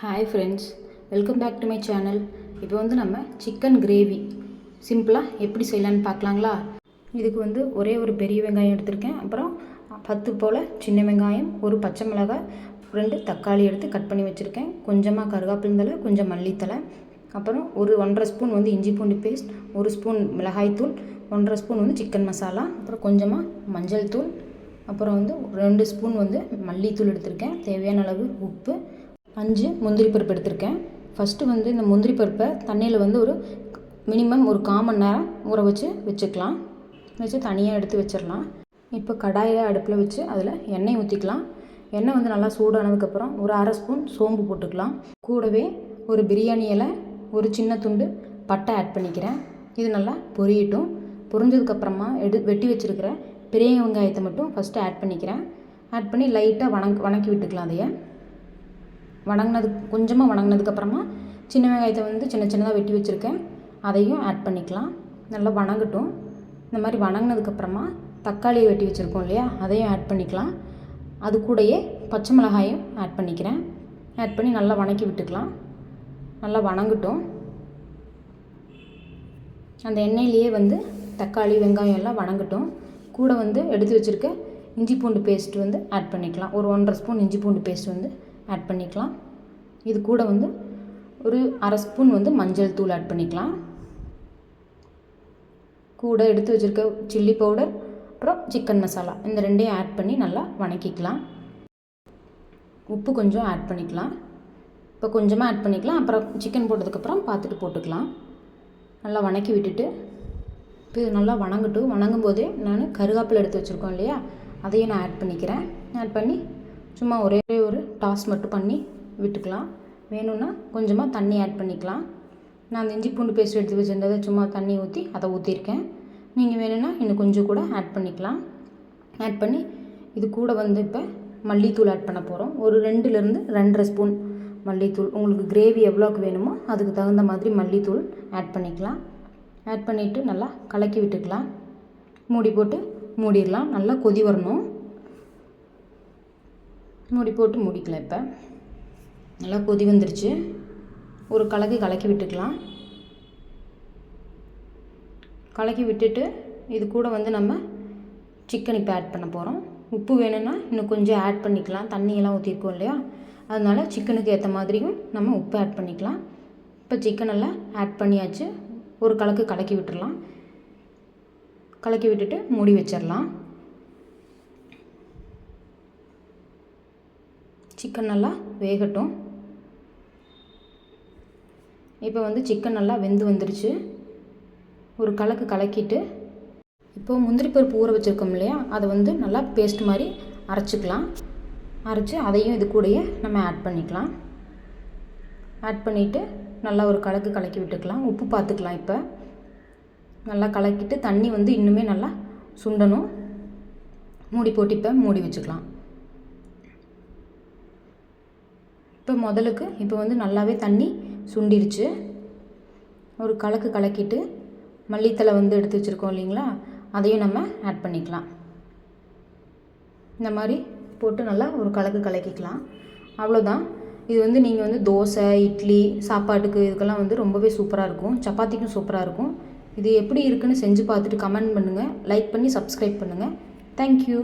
Hi friends welcome back to my channel இப்போ வந்து நம்ம சிக்கன் கிரேவி சிம்பிளாக எப்படி செய்யலான்னு பார்க்கலாங்களா? இதுக்கு வந்து ஒரே ஒரு பெரிய வெங்காயம் எடுத்திருக்கேன். அப்புறம் பத்து போல் சின்ன வெங்காயம் ஒரு பச்சை மிளகாய் ரெண்டு தக்காளி எடுத்து கட் பண்ணி வச்சுருக்கேன். கொஞ்சமாக கருவேப்பிலை கொஞ்சம் மல்லித்தலை அப்புறம் ஒரு ஒன்றரை ஸ்பூன் வந்து இஞ்சி பூண்டு பேஸ்ட் ஒரு ஸ்பூன் மிளகாய்த்தூள் ஒன்றரை ஸ்பூன் வந்து சிக்கன் மசாலா அப்புறம் கொஞ்சமாக மஞ்சள் தூள். அப்புறம் வந்து ரெண்டு ஸ்பூன் வந்து மல்லித்தூள் எடுத்திருக்கேன். தேவையான அளவு உப்பு அஞ்சு முந்திரி பருப்பு எடுத்திருக்கேன். ஃபஸ்ட்டு வந்து இந்த முந்திரி பருப்பை தண்ணியில் வந்து ஒரு மினிமம் ஒரு கால் நேரம் ஊற வச்சு வச்சுக்கலாம். வச்சு தனியாக எடுத்து வச்சிடலாம். இப்போ கடாயில் அடுப்பில் வச்சு அதில் எண்ணெய் ஊற்றிக்கலாம் எண்ணெய் வந்து நல்லா சூடானதுக்கப்புறம் ஒரு அரை ஸ்பூன் சோம்பு போட்டுக்கலாம். கூடவே ஒரு பிரியாணி இலை ஒரு சின்ன துண்டு பட்டை ஆட் பண்ணிக்கிறேன். இது நல்லா பொரியட்டும். பொரிஞ்சதுக்கப்புறமா எடு வெட்டி வச்சுருக்கிற பெரிய வெங்காயத்தை மட்டும் ஃபஸ்ட்டு ஆட் பண்ணிக்கிறேன். ஆட் பண்ணி லைட்டாக வணங் வணக்கி விட்டுக்கலாம் அதையே. வணங்கினது கொஞ்சமாக வணங்கினதுக்கப்புறமா சின்ன வெங்காயத்தை வந்து சின்ன சின்னதாக வெட்டி வச்சுருக்கேன். அதையும் ஆட் பண்ணிக்கலாம். நல்லா வணங்கட்டும். இந்த மாதிரி வணங்கினதுக்கப்புறமா தக்காளியை வெட்டி வச்சுருக்கோம் இல்லையா? அதையும் ஆட் பண்ணிக்கலாம். அது கூடயே பச்சை மிளகாயும் ஆட் பண்ணிக்கிறேன். ஆட் பண்ணி நல்லா வணக்கி விட்டுக்கலாம். நல்லா வணங்கட்டும். அந்த எண்ணெயிலேயே வந்து தக்காளி வெங்காயம் எல்லாம் வணங்கட்டும். கூட வந்து எடுத்து வச்சுருக்க இஞ்சி பூண்டு பேஸ்ட் வந்து ஆட் பண்ணிக்கலாம். ஒரு ஒன்றரை ஸ்பூன் இஞ்சி பூண்டு பேஸ்ட் வந்து ஆட் பண்ணிக்கலாம். இது கூட வந்து ஒரு அரை ஸ்பூன் வந்து மஞ்சள் தூள் ஆட் பண்ணிக்கலாம். கூட எடுத்து வச்சுருக்க சில்லி பவுடர் அப்புறம் சிக்கன் மசாலா இந்த ரெண்டையும் ஆட் பண்ணி நல்லா வணக்கிக்கலாம். உப்பு கொஞ்சம் ஆட் பண்ணிக்கலாம். இப்போ கொஞ்சமாக ஆட் பண்ணிக்கலாம். அப்புறம் சிக்கன் போட்டதுக்கப்புறம் பார்த்துட்டு போட்டுக்கலாம். நல்லா வணக்கி விட்டுட்டு இப்போ இது நல்லா வணங்கட்டும். வணங்கும் போதே நான் கருவேப்பிலை எடுத்து வச்சுருக்கோம் இல்லையா? அதையும் நான் ஆட் பண்ணிக்கிறேன். ஆட் பண்ணி சும்மா ஒரே ஒரு டாஸ் மட்டும் பண்ணி விட்டுக்கலாம். வேணும்னா கொஞ்சமாக தண்ணி ஆட் பண்ணிக்கலாம். நான் அந்த இஞ்சி பூண்டு பேஸ்ட் எடுத்து வச்சுருந்ததை சும்மா தண்ணி ஊற்றி அதை ஊற்றிருக்கேன் நீங்கள் வேணும்னா இன்னும் கொஞ்சம் கூட ஆட் பண்ணிக்கலாம். ஆட் பண்ணி இது கூட வந்து இப்போ மல்லித்தூள் ஆட் பண்ண போகிறோம் ஒரு ரெண்டுலேருந்து ரெண்டரை ஸ்பூன் மல்லித்தூள். உங்களுக்கு கிரேவி எவ்வளோக்கு வேணுமோ அதுக்கு தகுந்த மாதிரி மல்லித்தூள் ஆட் பண்ணிக்கலாம். ஆட் பண்ணிவிட்டு நல்லா கலக்கி விட்டுக்கலாம். மூடி போட்டு மூடிடலாம். நல்லா கொதி வரணும். மூடி போட்டு மூடிக்கலாம் இப்போ. நல்லா கொதி வந்துருச்சு. ஒரு கலக்கு கலக்கி விட்டுக்கலாம். கலக்கி விட்டுட்டு இது கூட வந்து நம்ம சிக்கன் இப்போ ஆட் பண்ண போகிறோம் உப்பு வேணும்னா இன்னும் கொஞ்சம் ஆட் பண்ணிக்கலாம். தண்ணியெல்லாம் ஊற்றிருக்கோம் இல்லையா? அதனால் சிக்கனுக்கு ஏற்ற மாதிரியும் நம்ம உப்பு ஆட் பண்ணிக்கலாம். இப்போ சிக்கனெல்லாம் ஆட் பண்ணியாச்சு. ஒரு கலக்கு கலக்கி விட்டுடலாம் கலக்கி விட்டுட்டு மூடி வச்சிடலாம் சிக்கன் நல்லா வேகட்டும். இப்போ வந்து சிக்கன் நல்லா வெந்து வந்துருச்சு. ஒரு கலக்கு கலக்கிட்டு இப்போது முந்திரி பருப்பு ஊற வச்சுருக்கோம் இல்லையா? அதை வந்து நல்லா பேஸ்ட் மாதிரி அரைச்சிக்கலாம். அரைச்சி அதையும் இது கூடயே நம்ம ஆட் பண்ணிக்கலாம். ஆட் பண்ணிவிட்டு நல்லா ஒரு கலக்கு கலக்கி விட்டுக்கலாம். உப்பு பார்த்துக்கலாம் இப்போ. நல்லா கலக்கிட்டு தண்ணி வந்து இன்னுமே நல்லா சுண்டணும். மூடி போட்டு இப்போ மூடி வச்சுக்கலாம். இப்போ முதலுக்கு இப்போ வந்து நல்லாவே தண்ணி சுண்டிருச்சு. ஒரு கலக்கு கலக்கிட்டு மல்லித்தலை வந்து எடுத்து வச்சுருக்கோம் இல்லைங்களா? அதையும் நம்ம ஆட் பண்ணிக்கலாம். இந்த மாதிரி போட்டு நல்லா ஒரு கலக்கு கலக்கிக்கலாம். அவ்வளோதான் இது வந்து நீங்கள் வந்து தோசை இட்லி சாப்பாட்டுக்கு இதுக்கெல்லாம் வந்து ரொம்பவே சூப்பராக இருக்கும். சப்பாத்திக்கும் சூப்பராக இருக்கும். இது எப்படி இருக்குன்னு செஞ்சு பார்த்துட்டு கமெண்ட் பண்ணுங்கள் லைக் பண்ணி சப்ஸ்கிரைப் பண்ணுங்கள் தேங்க்யூ